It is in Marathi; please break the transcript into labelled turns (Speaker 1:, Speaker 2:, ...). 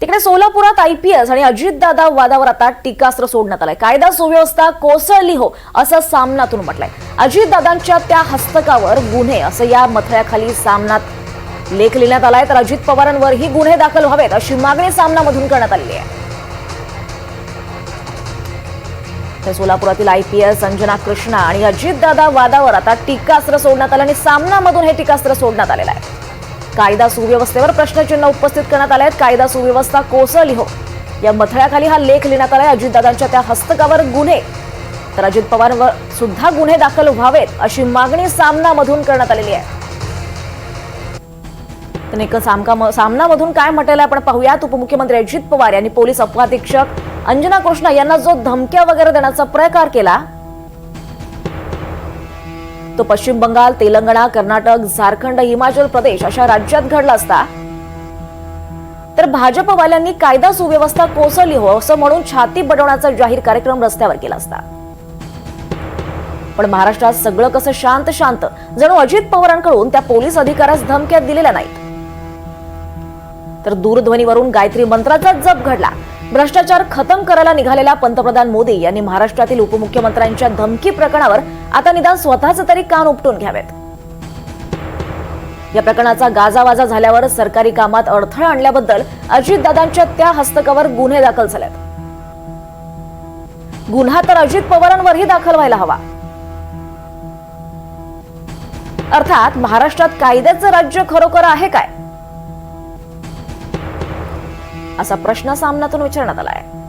Speaker 1: तिकडे सोलापुरात आयपीएस आणि अजितदादा वादावर आता टीकास्त्र सोडण्यात आलंय. कायदा सुव्यवस्था कोसळली हो असं सामनातून म्हटलंय. अजितदादांच्या त्या हस्तकावर गुन्हे असं या मथळ्याखाली सामनात लेख लिहिण्यात आलाय. तर अजित पवारांवरही गुन्हे दाखल व्हावेत अशी मागणी सामनामधून करण्यात आलेली आहे. तर सोलापुरातील आयपीएस अंजना कृष्णा आणि अजितदादा वादावर आता टीकास्त्र सोडण्यात आलं आणि सामनामधून हे टीकास्त्र सोडण्यात आलेलं आहे. कायदा सुव्यवस्थेवर प्रश्नचिन्ह उपस्थित करण्यात आले आहेत. कायदा सुव्यवस्था कोसळली हो. या मथळ्याखाली हा लेख लिहिण्यात आलाय. अजितदादांच्या त्या हस्तकावर गुन्हे. तर अजित पवारवर सुद्धा गुन्हे दाखल व्हावेत अशी मागणी सामनामधून करण्यात आलेली आहे. नेमकं सामका सामनामधून काय म्हटलं आहे आपण पाहूयात. उपमुख्यमंत्री अजित पवार यांनी पोलीस उपअधीक्षक अंजना कृष्णा यांना जो धमक्या वगैरे देण्याचा प्रकार केला तो पश्चिम बंगाल तेलंगणा कर्नाटक झारखंड हिमाचल प्रदेश अशा राज्यात घडला असता. तर भाजपवाल्यांनी कायदा सुव्यवस्था कोसळली हो असं म्हणून छाती बडवण्याचा जाहीर कार्यक्रम रस्त्यावर केला असता. पण महाराष्ट्रात सगळं कसं शांत शांत जणू अजित पवारांकडून त्या पोलीस अधिकाऱ्यास धमक्या दिलेल्या नाहीत. तर दूरध्वनीवरून गायत्री मंत्राचा जप घडला. भ्रष्टाचार खतम करायला निघालेल्या पंतप्रधान मोदी यांनी महाराष्ट्रातील उपमुख्यमंत्र्यांच्या धमकी प्रकरणावर आता निदान स्वतःच तरी कान उपटून घ्यावेत. या प्रकरणाचा गाजावाजा झाल्यावर सरकारी कामात अडथळा आणल्याबद्दल अजितदादांच्या त्या हस्तकावर गुन्हे दाखल झालेत. गुन्हा तर अजित पवारांवरही दाखल व्हायला हवा. अर्थात महाराष्ट्रात कायद्याचं राज्य खरोखर आहे काय? असा प्रश्न सामनातून विचारण्यात आला आहे